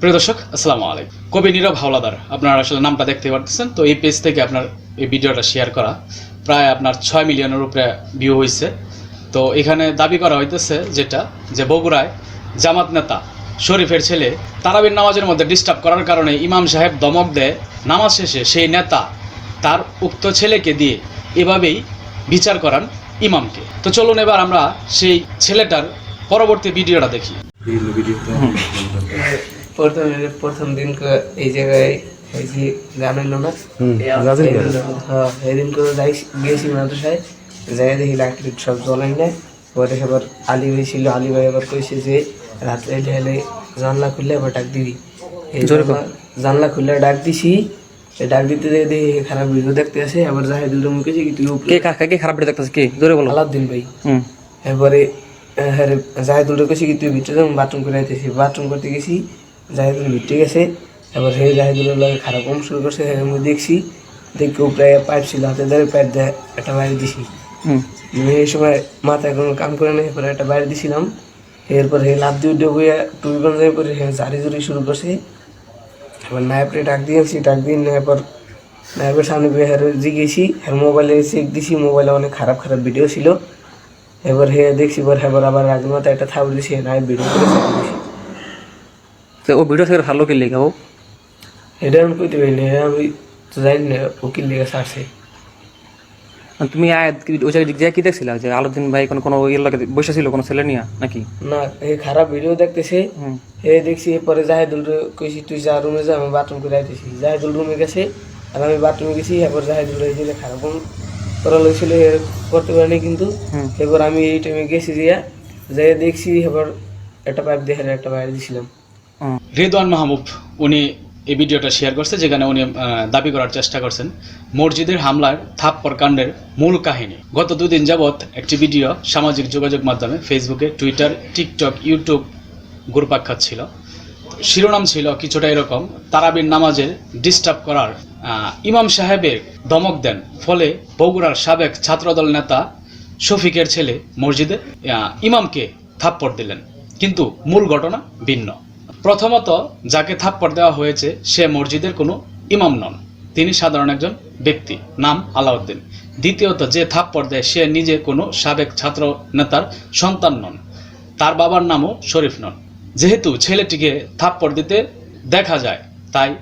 প্রিয় দর্শক, আসসালামু আলাইকুম। কবি নীরব হাওলাদার, আপনারা আসলে নামটা দেখতে পারতেছেন। তো এই পেজ থেকে আপনার এই ভিডিওটা শেয়ার করা, প্রায় আপনার ছয় মিলিয়নের উপরে ভিউ হয়েছে তো এখানে দাবি করা হইতেছে যেটা, যে বগুড়ায় জামাত নেতা শরীফের ছেলে তারাবির নামাজের মধ্যে ডিস্টার্ব করার কারণে ইমাম সাহেব দমক দেয়। নামাজ শেষে সেই নেতা তার উক্ত ছেলেকে দিয়ে এভাবেই বিচার করান ইমামকে। তো চলুন এবার আমরা সেই ছেলেটার পরবর্তী ভিডিওটা দেখি। প্রথম প্রথম দিন এই জায়গায় এই যে হ্যাঁ এদিন করে যাই গেছি মাদ্রাসায়। যাই দেখি লাইট সব জ্বলাই না পরে এবার আলী ভাই ছিল আলী ভাই আবার কইছে যে রাত্রে এলে জানলা খুললে আবার ডাক দিবি। জানলা- খুললে ডাক দিছি। ডাক দিতে যেয়ে দেখি খারাপ ভিডিও দেখতে আসে আবার জাহেদুল মুখে কি তুই উপরে কে কাকে কে খারাপ ভিডিও দেখতেছে? কে? জোরে বলো। আলাউদ্দিন ভাই। হুম। এরপরে হ্যাঁ জাহেদুল কেছি কি তুই ভিতরে যাব বাথরুম করে আইতেছি। বাথরুম করতে গেছি জাহেদুল ভিতরে গেছে এবার সেই জাহেদুলের লগে খারাপ কম শুরু করছে আমি দেখছি দেখি উপরে পাইপ ছিল হাতে ধরে পাইপ দেয় একটা বাইরে দিছি। এই সময় মাথায় কোনো কাম করে নেই এরপরে একটা বাইরে দিছিলাম। এরপরে হে লাভ দিয়ে উঠে বইয়া টুপি বান্ধে পরে হে জারি জুরি শুরু করছে। এবার নায়পরে ডাক দিয়েছি ডাক দিয়ে নেওয়ার পর নায়কের সামনে বইয়ে হের জিগেছি হের মোবাইলে চেক দিছি মোবাইলে অনেক খারাপ খারাপ ভিডিও ছিল। এবার হে দেখছি পর এবার আবার আগের মতো একটা থাপ দিছি নায়ক ভিডিও করে ছেড়ে দিছি। তো ও ভিডিও থেকে ভালো কি লেখা ও? এটা আমি কইতে পারি না আমি তো জানি না উকিল লেগে সারছে আর তুমি কি- ওই জায়গায় কি দেখছিলা যে আলোদিন ভাই কোনো কোনো ইয়ে লাগে বসে ছিল কোনো ছেলে নিয়ে নাকি? না এই খারাপ ভিডিও দেখতেছে। এ দেখছি এরপরে জাহেদুল কইছি তুই যা রুমে যা আমি বাথরুম করে আইতেছি। জাহেদুল রুমে গেছে আর আমি বাথরুমে গেছি এরপর জাহেদুল এই যে খারাপ করা লাগছিল এ করতে পারিনি কিন্তু। এবার আমি এই টাইমে গেছি দিয়া যাই দেখছি এবার একটা পাইপ দেখে একটা বাইরে দিছিলাম। রিদওয়ান মাহমুদ উনি এই ভিডিওটা শেয়ার করছে যেখানে উনি আহ, দাবি করার চেষ্টা করছেন মসজিদের হামলার থাপ্পর কাণ্ডের মূল কাহিনী। গত দুদিন যাবৎ একটি ভিডিও সামাজিক যোগাযোগ মাধ্যমে ফেসবুকে টুইটার টিকটক ইউটিউব ঘুরপাক্ষাৎ ছিল। শিরোনাম ছিল কিছুটা এরকম তারাবির নামাজের ডিস্টার্ব করার ইমাম সাহেবের দমক দেন। ফলে বগুড়ার সাবেক ছাত্রদল নেতা শফিকের ছেলে মসজিদে ইমামকে থাপ্পড় দিলেন। কিন্তু মূল ঘটনা ভিন্ন। প্রথমত যাকে থাপ্পড় দেওয়া হয়েছে, সে মসজিদের কোনো ইমাম নন। তিনি সাধারণ একজন ব্যক্তি, নাম আলাউদ্দিন। দ্বিতীয়ত, যে থাপ্পড় দেয়, সে নিজে কোনো সাবেক ছাত্র নেতার সন্তান নন। তার বাবার নামও শরীফ নন। যেহেতু ছেলেটিকে থাপ্পড় দিতে দেখা যায়, তাই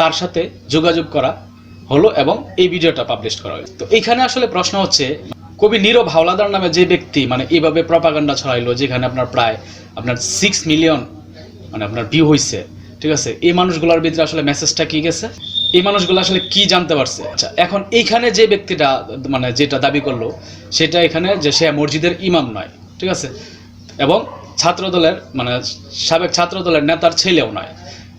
তার সাথে যোগাযোগ করা হলো এবং এই ভিডিওটা পাবলিশ করা হলো তো এখানে আসলে প্রশ্ন হচ্ছে, কবি নীরব হাওলাদার নামে যে ব্যক্তি মানে এইভাবে প্রপাগান্ডা ছড়াইলো যেখানে আপনার প্রায় আপনার সিক্স মিলিয়ন মানে আপনার ভিউ হয়েছে ঠিক আছে? এই মানুষগুলোর ভিতরে আসলে মেসেজটা কি গেছে? এই মানুষগুলো আসলে কি জানতে পারছে? আচ্ছা এখন এইখানে যে ব্যক্তিটা মানে যেটা দাবি করল, সেটা এখানে যে সে মসজিদের ইমাম নয়, ঠিক আছে? এবং ছাত্রদলের মানে সাবেক ছাত্রদলের নেতার ছেলেও নয়।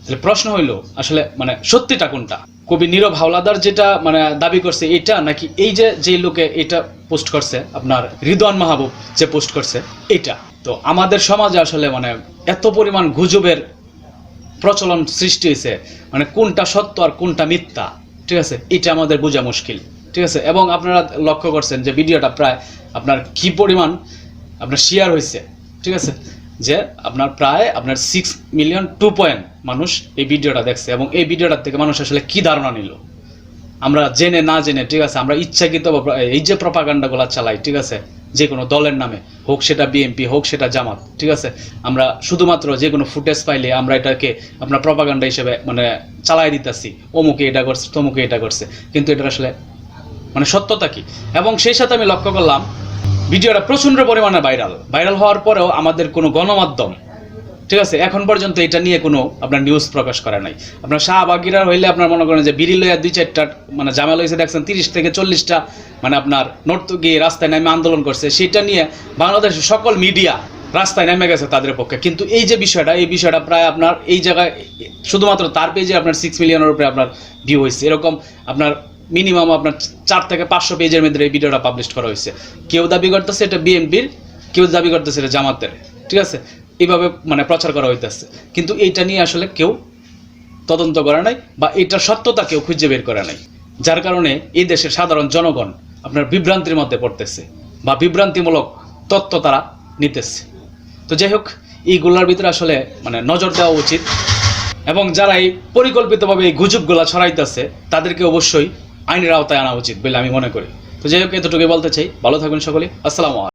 তাহলে প্রশ্ন হইল, আসলে মানে সত্যিটা কোনটা? কবি নীরব হাওলাদার যেটা মানে দাবি করছে এটা, নাকি এই যে যে লোকে এটা পোস্ট করছে, আপনার রিদওয়ান মাহবুব যে পোস্ট করছে, এটা? তো আমাদের সমাজে আসলে মানে এত পরিমাণ গুজবের প্রচলন সৃষ্টি হয়েছে মানে কোনটা সত্য আর কোনটা মিথ্যা, ঠিক আছে? এটা আমাদের বোঝা মুশকিল, ঠিক আছে? এবং আপনারা লক্ষ্য করছেন যে ভিডিওটা প্রায় আপনার কি পরিমাণ আপনার শেয়ার হয়েছে ঠিক আছে? যে আপনার প্রায় আপনার সিক্স মিলিয়ন টু পয়েন্ট মানুষ এই ভিডিওটা দেখছে এবং এই ভিডিওটার থেকে মানুষ আসলে কি ধারণা নিল? আমরা জেনে না জেনে, ঠিক আছে, আমরা ইচ্ছাকৃত এই যে প্রপাগান্ডাগুলো চালাই, ঠিক আছে, যে কোনো দলের নামে, হোক সেটা বিএনপি হোক সেটা জামাত, ঠিক আছে, আমরা শুধুমাত্র যে কোনো ফুটেজ পাইলে আমরা এটাকে আপনার প্রপাগান্ডা হিসেবে মানে চালাই দিতেছি, অমুকে এটা করছে, তমুকে এটা করছে, কিন্তু এটা আসলে মানে সত্যতা কি? এবং সেই সাথে আমি লক্ষ্য করলাম ভিডিওটা প্রচণ্ড পরিমাণে ভাইরাল ভাইরাল হওয়ার পরেও আমাদের কোনো গণমাধ্যম, ঠিক আছে, এখন পর্যন্ত এটা নিয়ে কোনো আপনার নিউজ প্রকাশ করে নাই। আপনার শাহবাগিরা হইলে আপনার মনে করেন যে বিড়ি লইয়া দুই চারটা মানে জামেলা হয়েছে দেখছেন, তিরিশ থেকে চল্লিশটা মানে আপনার নর্তকী রাস্তায় নামে আন্দোলন করছে। সেটা নিয়ে বাংলাদেশের সকল মিডিয়া রাস্তায় নেমে গেছে তাদের পক্ষে। কিন্তু এই যে বিষয়টা, এই বিষয়টা প্রায় আপনার এই জায়গায়, শুধুমাত্র তার পেজে আপনার সিক্স মিলিয়নের উপরে আপনার ভিউ হয়েছে এরকম আপনার মিনিমাম আপনার চার থেকে পাঁচশো পেজের মধ্যে এই ভিডিওটা পাবলিশ করা হয়েছে। কেউ দাবি করতেছে এটা বিএনপির কেউ দাবি করতেছে এটা জামাতের, ঠিক আছে? এইভাবে মানে প্রচার করা হইতেছে। কিন্তু এইটা নিয়ে আসলে কেউ তদন্ত করে নাই বা এটার সত্যতা কেউ খুঁজে বের করে নাই। যার কারণে এই দেশের সাধারণ জনগণ আপনার বিভ্রান্তির মধ্যে পড়তেছে বা বিভ্রান্তিমূলক তত্ত্ব তারা নিতেছে। তো যাই হোক, এইগুলোর ভিতরে আসলে মানে নজর দেওয়া উচিত। এবং যারা এই পরিকল্পিতভাবে এই গুজবগুলা ছড়াইতেছে, তাদেরকে অবশ্যই আইনের আওতায় আনা উচিত বলে আমি মনে করি। তো যাই হোক, এতটুকুই বলতে চাই। ভালো থাকবেন সকলে। আসসালামু